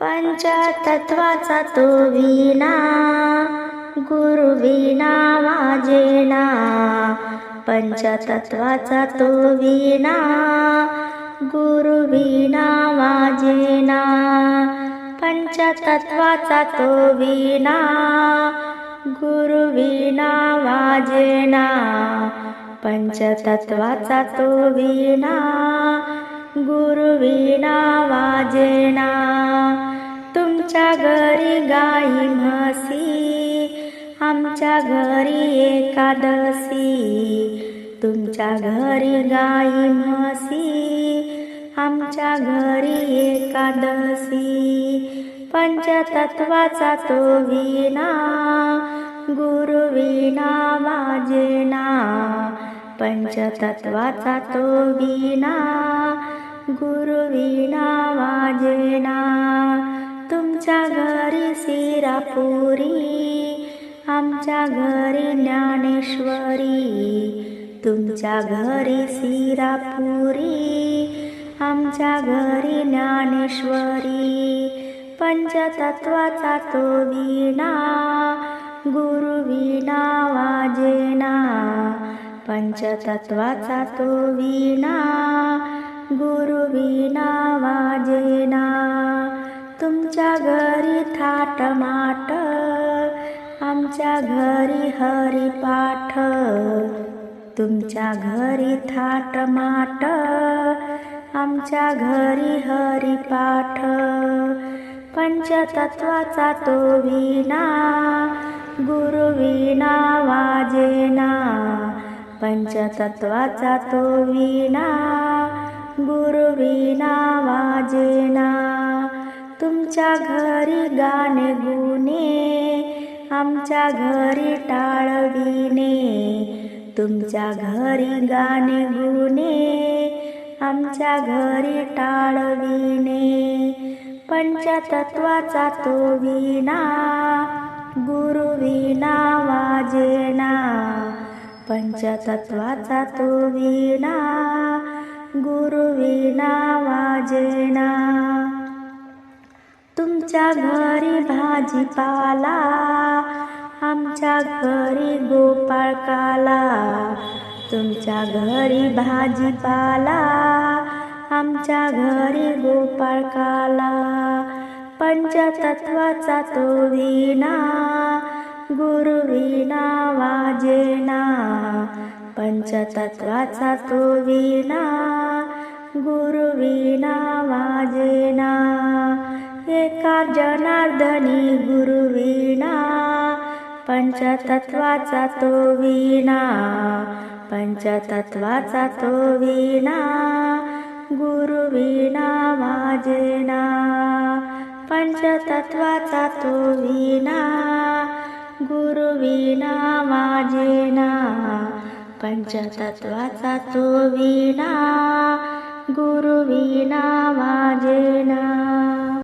पञ्च विना गुरुविना वाजेना। पञ्चतत्व चतुर्ीणा विना गुरुविना वाजेना। गुरुवीणाजेणा पञ्च विना गुरुविना वाजेना। आमच्या घरी गाई म्हसी आमच्या घरी एकादशी. तुमच्या घरी गाई म्हसी आमच्या घरी एकादशी. पंचतत्वाचा तो विना गुरु विना वाजेना. पंचतत्वाचा तो विना गुरु वाज पुरी आमच्या घरी ज्ञानेश्वरी तुमच्या घरी सिरापुरी आमच्या घरी ज्ञानेश्वरी पंचतत्वाचा तो विणा गुरु वाजेना पंचतत्वाचा तो विणा गुरु वाजेना. थाटमाट आमच्या घरी हरिपाठ. तुमच्या घरी थाटमाट आमच्या घरी हरिपाठ. पंचतत्वाचा तो विना गुरु विना वाजेना. पंचतत्वाचा तो विना गुरु विना वाजेना. तुमच्या घरी गाणे गुणे आमच्या घरी टाळविणे. तुमच्या घरी गाणे गुणे आमच्या घरी टाळविणे. पंचतत्वाचा तो विना गुरु विना वाजेना. पंचतत्वाचा तो विना गुरु विना वाजेना. तुमच्या घरी भाजीपाला आमच्या घरी गोपाळकाला तुमच्या घरी भाजीपाला आमच्या घरी गोपाळकाला. पंचतत्वाचा तो विना गुरु विना वाजेना. पंचतत्वाचा तो विना गुरु विना जनार्दनी गुरु विना पंचतत्वाचा तो वीणा पंचतत्वाचा तो वीणा गुरु वाजेना पंचतत्वाचा तो वीणा गुरु वाजेना पंचतत्वाचा तो वीणा गुरु वाजेना